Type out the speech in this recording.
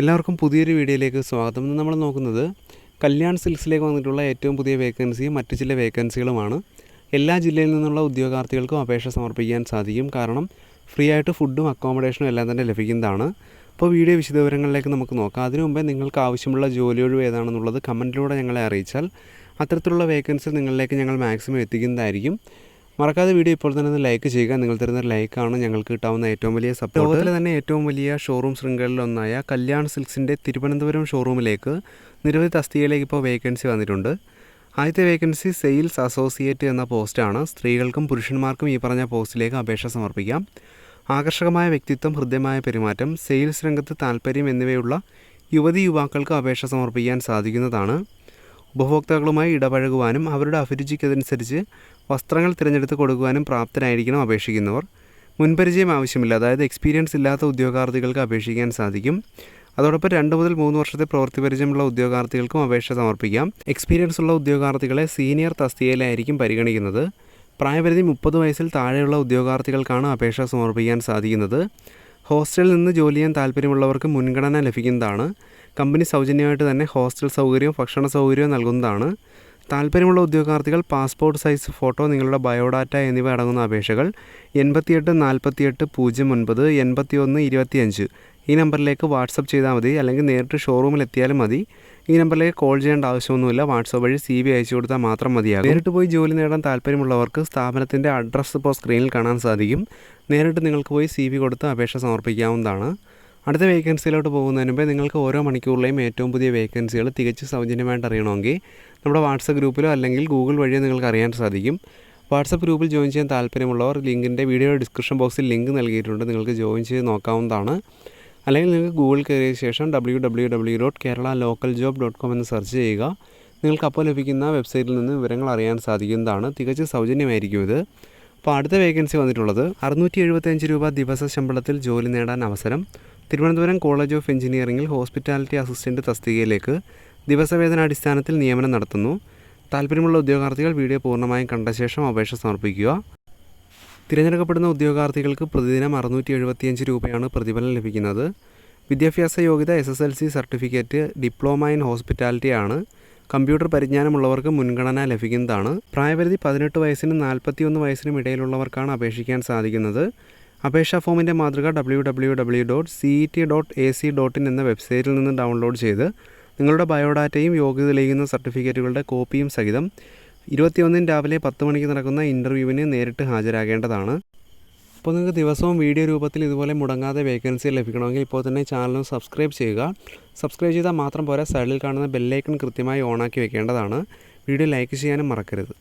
എല്ലാവർക്കും പുതിയൊരു വീഡിയോയിലേക്ക് സ്വാഗതം. ഇന്ന് നമ്മൾ നോക്കുന്നത് കല്യാൺ സിൽക്സിലേക്ക് വന്നിട്ടുള്ള ഏറ്റവും പുതിയ വേക്കൻസിയും മറ്റു ചില വേക്കൻസികളുമാണ്. എല്ലാ ജില്ലയിൽ നിന്നുള്ള ഉദ്യോഗാർത്ഥികൾക്കും അപേക്ഷ സമർപ്പിക്കാൻ സാധിക്കും. കാരണം ഫ്രീ ആയിട്ട് ഫുഡും അക്കോമഡേഷനും എല്ലാം തന്നെ ലഭിക്കുന്നതാണ്. അപ്പോൾ വീഡിയോ വിശദവിവരങ്ങളിലേക്ക് നമുക്ക് നോക്കാം. അതിനു മുമ്പേ നിങ്ങൾക്ക് ആവശ്യമുള്ള ജോലി ഒഴിവ് ഏതാണെന്നുള്ളത് കമന്റിലൂടെ ഞങ്ങളെ അറിയിച്ചാൽ അത്തരത്തിലുള്ള വേക്കൻസി നിങ്ങളിലേക്ക് ഞങ്ങൾ മാക്സിമം എത്തിക്കുന്നതായിരിക്കും. മറക്കാതെ വീഡിയോ ഇപ്പോൾ തന്നെ ഒന്ന് ലൈക്ക് ചെയ്യുക. നിങ്ങൾ തരുന്ന ലൈക്കാണ് ഞങ്ങൾക്ക് കിട്ടാവുന്ന ഏറ്റവും വലിയ സപ്പോർട്ട് ലോകത്തിലെ തന്നെ ഏറ്റവും വലിയ ഷോറൂം ശൃംഖലയിലൊന്നായ കല്യാൺ സിൽക്സിന്റെ തിരുവനന്തപുരം ഷോറൂമിലേക്ക് നിരവധി തസ്തികയിലേക്ക് ഇപ്പോൾ വേക്കൻസി വന്നിട്ടുണ്ട്. ആദ്യത്തെ വേക്കൻസി സെയിൽസ് അസോസിയേറ്റ് എന്ന പോസ്റ്റാണ് സ്ത്രീകൾക്കും പുരുഷന്മാർക്കും ഈ പറഞ്ഞ പോസ്റ്റിലേക്ക് അപേക്ഷ സമർപ്പിക്കാം. ആകർഷകമായ വ്യക്തിത്വം ഹൃദ്യമായ പെരുമാറ്റം സെയിൽസ് രംഗത്ത് താല്പര്യം എന്നിവയുള്ള യുവതി യുവാക്കൾക്ക് അപേക്ഷ സമർപ്പിക്കാൻ സാധിക്കുന്നതാണ്. ഉപഭോക്താക്കളുമായി ഇടപഴകുവാനും അവരുടെ അഭിരുചിക്കതനുസരിച്ച് വസ്ത്രങ്ങൾ തിരഞ്ഞെടുത്ത് കൊടുക്കുവാനും പ്രാപ്തരായിരിക്കണം അപേക്ഷിക്കുന്നവർ. മുൻപരിചയം ആവശ്യമില്ല അതായത് എക്സ്പീരിയൻസ് ഇല്ലാത്ത ഉദ്യോഗാർത്ഥികൾക്ക് അപേക്ഷിക്കാൻ സാധിക്കും. അതോടൊപ്പം രണ്ട് മുതൽ മൂന്ന് വർഷത്തെ പ്രവൃത്തി പരിചയമുള്ള ഉദ്യോഗാർത്ഥികൾക്കും അപേക്ഷ സമർപ്പിക്കാം. എക്സ്പീരിയൻസ് ഉള്ള ഉദ്യോഗാർത്ഥികളെ സീനിയർ തസ്തികയിലായിരിക്കും പരിഗണിക്കുന്നത്. പ്രായപരിധി മുപ്പത് വയസ്സിൽ താഴെയുള്ള ഉദ്യോഗാർത്ഥികൾക്കാണ് അപേക്ഷ സമർപ്പിക്കാൻ സാധിക്കുന്നത്. ഹോസ്റ്റലിൽ നിന്ന് ജോലി ചെയ്യാൻ താല്പര്യമുള്ളവർക്ക് മുൻഗണന ലഭിക്കുന്നതാണ്. കമ്പനി സൗജന്യമായിട്ട് തന്നെ ഹോസ്റ്റൽ സൗകര്യവും ഭക്ഷണ സൗകര്യവും നൽകുന്നതാണ്. താല്പര്യമുള്ള ഉദ്യോഗാർത്ഥികൾ പാസ്പോർട്ട് സൈസ് ഫോട്ടോ നിങ്ങളുടെ ബയോഡാറ്റ എന്നിവ അടങ്ങുന്ന അപേക്ഷകൾ എൺപത്തിയെട്ട് നാൽപ്പത്തിയെട്ട് പൂജ്യം ഒൻപത് എൺപത്തിയൊന്ന് ഇരുപത്തിയഞ്ച്. ഈ നമ്പറിലേക്ക് വാട്സപ്പ് ചെയ്താൽ മതി അല്ലെങ്കിൽ നേരിട്ട് ഷോറൂമിൽ എത്തിയാലും മതി. ഈ നമ്പറിലേക്ക് കോൾ ചെയ്യേണ്ട ആവശ്യമൊന്നുമില്ല വാട്സപ്പ് വഴി സി ബി അയച്ചു കൊടുത്താൽ മാത്രം മതിയാകും. നേരിട്ട് പോയി ജോലി നേടാൻ താല്പര്യമുള്ളവർക്ക് സ്ഥാപനത്തിന്റെ അഡ്രസ്സ് ഇപ്പോൾ സ്ക്രീനിൽ കാണാൻ സാധിക്കും. നേരിട്ട് നിങ്ങൾക്ക് പോയി സി ബി കൊടുത്ത് അപേക്ഷ സമർപ്പിക്കാവുന്നതാണ്. അടുത്ത വേക്കൻസിയിലോട്ട് പോകുന്നതിന് മുമ്പേ നിങ്ങൾക്ക് ഓരോ മണിക്കൂറിലെയും ഏറ്റവും പുതിയ വേക്കൻസികൾ തികച്ച് സൗജന്യമായിട്ട് അറിയണമെങ്കിൽ നമ്മുടെ വാട്സപ്പ് ഗ്രൂപ്പിലോ അല്ലെങ്കിൽ ഗൂഗിൾ വഴിയോ നിങ്ങൾക്ക് അറിയാൻ സാധിക്കും. വാട്സപ്പ് ഗ്രൂപ്പിൽ ജോയിൻ ചെയ്യാൻ താല്പര്യമുള്ളവർ ലിങ്കിന്റെ വീഡിയോ ഡിസ്ക്രിപ്ഷൻ ബോക്സിൽ ലിങ്ക് നൽകിയിട്ടുണ്ട്. നിങ്ങൾക്ക് ജോയിൻ ചെയ്ത് നോക്കാവുന്നതാണ്. അല്ലെങ്കിൽ നിങ്ങൾക്ക് ഗൂഗിൾ കയറിയ ശേഷം W W W dot Kerala local job dot com എന്ന് സെർച്ച് ചെയ്യുക. നിങ്ങൾക്ക് അപ്പോൾ ലഭിക്കുന്ന വെബ്സൈറ്റിൽ നിന്ന് വിവരങ്ങൾ അറിയാൻ സാധിക്കുന്നതാണ്. തികച്ച് സൗജന്യമായിരിക്കും ഇത്. അപ്പോൾ അടുത്ത വേക്കൻസി വന്നിട്ടുള്ളത് അറുന്നൂറ്റി എഴുപത്തഞ്ച് രൂപ ദിവസ ശമ്പളത്തിൽ ജോലി നേടാൻ അവസരം. തിരുവനന്തപുരം കോളേജ് ഓഫ് എഞ്ചിനീയറിംഗിൽ ഹോസ്പിറ്റാലിറ്റി അസിസ്റ്റന്റ് തസ്തികയിലേക്ക് ദിവസവേതനാടിസ്ഥാനത്തിൽ നിയമനം നടത്തുന്നു. താല്പര്യമുള്ള ഉദ്യോഗാർത്ഥികൾ വീഡിയോ പൂർണമായും കണ്ട ശേഷം അപേക്ഷ സമർപ്പിക്കുക. തിരഞ്ഞെടുക്കപ്പെടുന്ന ഉദ്യോഗാർത്ഥികൾക്ക് പ്രതിദിനം അറുന്നൂറ്റി എഴുപത്തിയഞ്ച് രൂപയാണ് പ്രതിഫലം ലഭിക്കുന്നത്. വിദ്യാഭ്യാസ യോഗ്യത S S L C certificate diploma in hospitality ആണ്. കമ്പ്യൂട്ടർ പരിജ്ഞാനമുള്ളവർക്ക് മുൻഗണന ലഭിക്കുന്നതാണ്. പ്രായപരിധി പതിനെട്ട് വയസ്സിനും നാൽപ്പത്തിയൊന്ന് വയസ്സിനും ഇടയിലുള്ളവർക്കാണ് അപേക്ഷിക്കാൻ സാധിക്കുന്നത്. അപേക്ഷാ ഫോമിന്റെ മാതൃക W W W dot C E T dot A C dot in എന്ന വെബ്സൈറ്റിൽ നിന്ന് ഡൗൺലോഡ് ചെയ്ത് നിങ്ങളുടെ ബയോഡാറ്റയും യോഗ്യത തെളിയിക്കുന്ന സർട്ടിഫിക്കറ്റുകളുടെ കോപ്പിയും സഹിതം ഇരുപത്തിയൊന്നിന് രാവിലെ പത്ത് മണിക്ക് നടക്കുന്ന ഇന്റർവ്യൂവിന് നേരിട്ട് ഹാജരാകേണ്ടതാണ്. അപ്പോൾ നിങ്ങൾക്ക് ദിവസവും വീഡിയോ രൂപത്തിൽ ഇതുപോലെ മുടങ്ങാതെ വേക്കൻസി ലഭിക്കണമെങ്കിൽ ഇപ്പോൾ തന്നെ ചാനലും സബ്സ്ക്രൈബ് ചെയ്യുക. സബ്സ്ക്രൈബ് ചെയ്താൽ മാത്രം പോരാ സൈഡിൽ കാണുന്ന ബെല്ലൈക്കൺ കൃത്യമായി ഓണാക്കി വെക്കേണ്ടതാണ്. വീഡിയോ ലൈക്ക് ചെയ്യാനും മറക്കരുത്.